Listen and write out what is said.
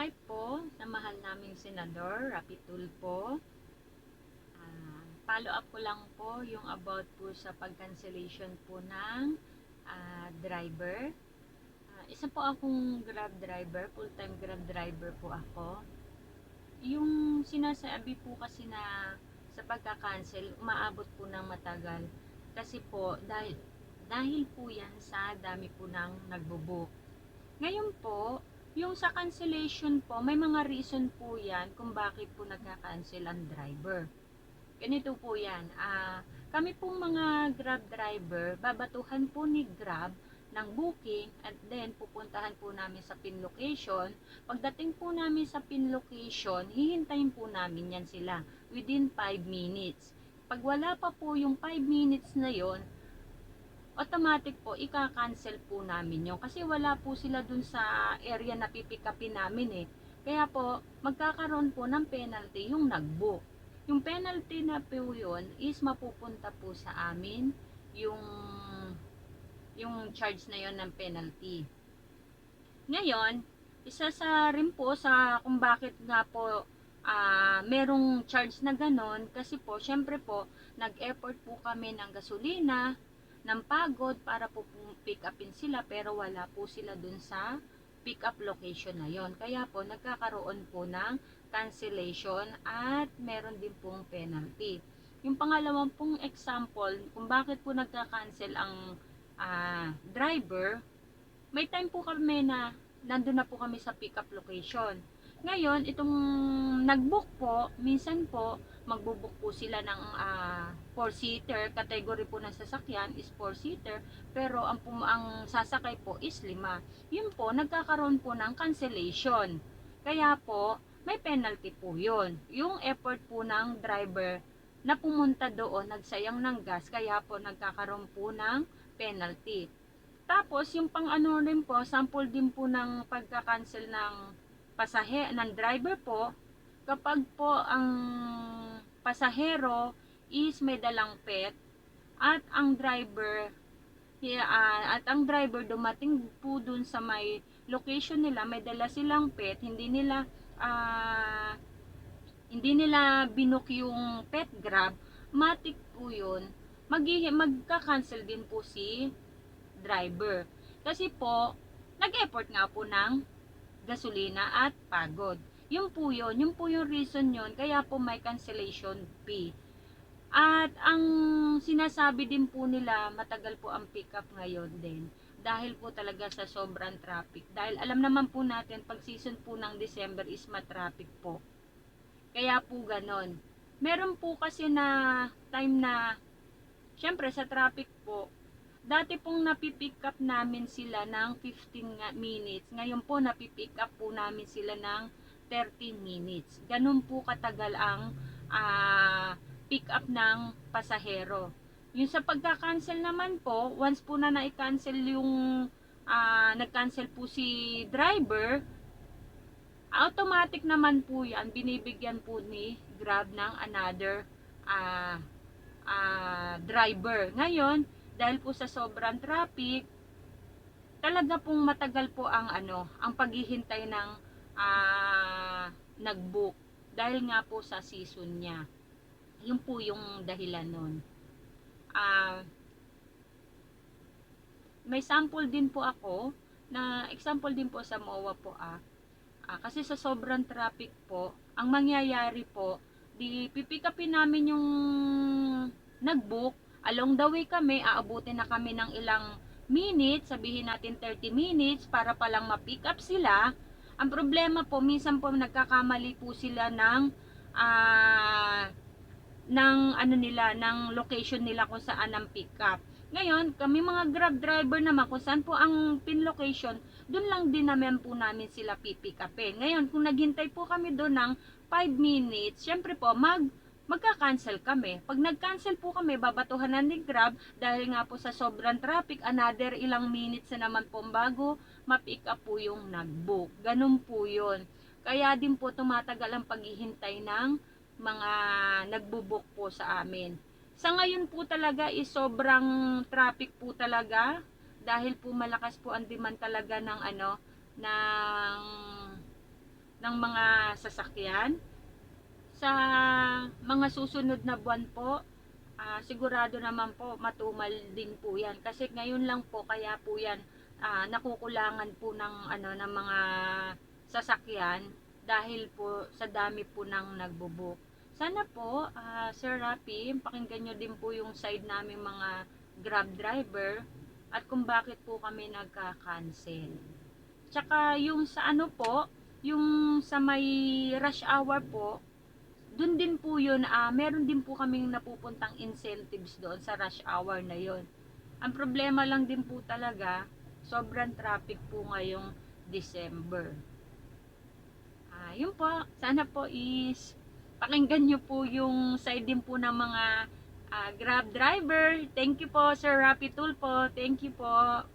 Hi po sa mahal naming senador, Rapi Tulfo. Ah, follow up ko lang po yung about po sa pag-cancellation po ng ah, driver. Ah, isa po akong grab driver, full-time grab driver po ako. Yung sinasabi po kasi na sa pagka-cancel, umaabot po ng matagal. Kasi po, dahil, dahil po yan sa dami po ng nagbubook. Ngayon po, yung sa cancellation po, may mga reason po yan kung bakit po nagka-cancel ang driver. Ganito po yan. Ah, kami pong mga Grab driver, babatuhan po ni Grab ng booking at then pupuntahan po namin sa pin location. Pagdating po namin sa pin location, hihintayin po namin yan sila within 5 minutes. Pag wala pa po yung 5 minutes na yon, automatic po, ika-cancel po namin yun. Kasi wala po sila dun sa area na pipikapin namin eh. Kaya po, magkakaroon po ng penalty yung nag-book. Yung penalty na po yun is mapupunta po sa amin yung yung charge na yon ng penalty. Ngayon, isa sa rin po sa kung bakit nga po ah, merong charge na ganon kasi po, syempre po, nag-effort po kami ng gasolina, ng pagod para po pick upin sila pero wala po sila dun sa pick up location na yon. Kaya po nagkakaroon po ng cancellation at meron din pong penalty. Yung pangalawang pong example kung bakit po nagka-cancel ang ah, driver, may time po kami na nandun na po kami sa pick up location. Ngayon, itong nag-book po, minsan po, magbubook po sila ng 4-seater, category po ng sasakyan is 4-seater, pero ang, ang sasakay po is 5. Yun po, nagkakaroon po ng cancellation. Kaya po, may penalty po yun. Yung effort po ng driver na pumunta doon, nagsayang ng gas, kaya po nagkakaroon po ng penalty. Tapos, yung pang ano rin po, sample din po ng pagka-cancel ng pasahe ng driver po, kapag po ang pasahero is may dalang pet at ang driver ah, at ang driver dumating po dun sa may location nila, may dala silang pet, hindi nila ah, hindi nila binook yung pet grab, matik po yun, maghi- magka-cancel din po si driver. Kasi po, nag-effort nga po ng gasolina at pagod. Yun po yun. Yun po yung reason yun. Kaya po may cancellation fee. At ang sinasabi din po nila, matagal po ang pick up ngayon din. Dahil po talaga sa sobrang traffic. Dahil alam naman po natin, pag season po ng December is matraffic po. Kaya po ganon. Meron po kasi na time na, syempre sa traffic po, Dati pong napipick up namin sila ng 15 nga- minutes. Ngayon po napipick up po namin sila ng 13 minutes. Ganun po katagal ang ah, pick up ng pasahero. Yung sa pagka-cancel naman po, once po na na-cancel yung ah, nag-cancel po si driver, automatic naman po yan, binibigyan po ni Grab ng another ah, ah, driver. Ngayon, dahil po sa sobrang traffic, talaga pong matagal po ang ano, ang paghihintay ng ah, nag-book dahil nga po sa season niya. Yun po yung dahilan nun. Ah, may sample din po ako na example din po sa MOA po ah. Ah, kasi sa sobrang traffic po, ang mangyayari po, di pipikapin namin yung nag-book, along the way kami, aabutin na kami ng ilang minutes, sabihin natin 30 minutes, para palang ma-pick up sila. Ang problema po, minsan po nagkakamali po sila ng ah ng ano nila, ng location nila kung saan ang pick up. Ngayon, kami mga grab driver naman, kung saan po ang pin location, doon lang din naman po namin sila pipick upin. Ngayon, kung naghintay po kami doon ng 5 minutes, syempre po, mag magka-cancel kami. Pag nag-cancel po kami, babatuhan na ni Grab dahil nga po sa sobrang traffic, another ilang minutes na naman po bago ma-pick up po yung nag-book. Ganun po yun. Kaya din po tumatagal ang paghihintay ng mga nagbo-book po sa amin. Sa ngayon po talaga is sobrang traffic po talaga dahil po malakas po ang demand talaga ng ano ng ng mga sasakyan. Sa mga susunod na buwan po, ah, sigurado naman po matumal din po yan. Kasi ngayon lang po kaya po yan ah, nakukulangan po ng ano ng mga sasakyan dahil po sa dami po ng nagbubuk. Sana po, ah, Sir Rapi, pakinggan nyo din po yung side namin mga grab driver at kung bakit po kami nagka-cancel. Tsaka yung sa ano po, yung sa may rush hour po, dun din po yun, ah, meron din po kaming napupuntang incentives doon sa rush hour na yon. Ang problema lang din po talaga, sobrang traffic po ngayong December. Ah, yun po, sana po is pakinggan nyo po yung side din po ng mga ah, Grab driver. Thank you po, Sir Rapi Tulpo. Thank you po.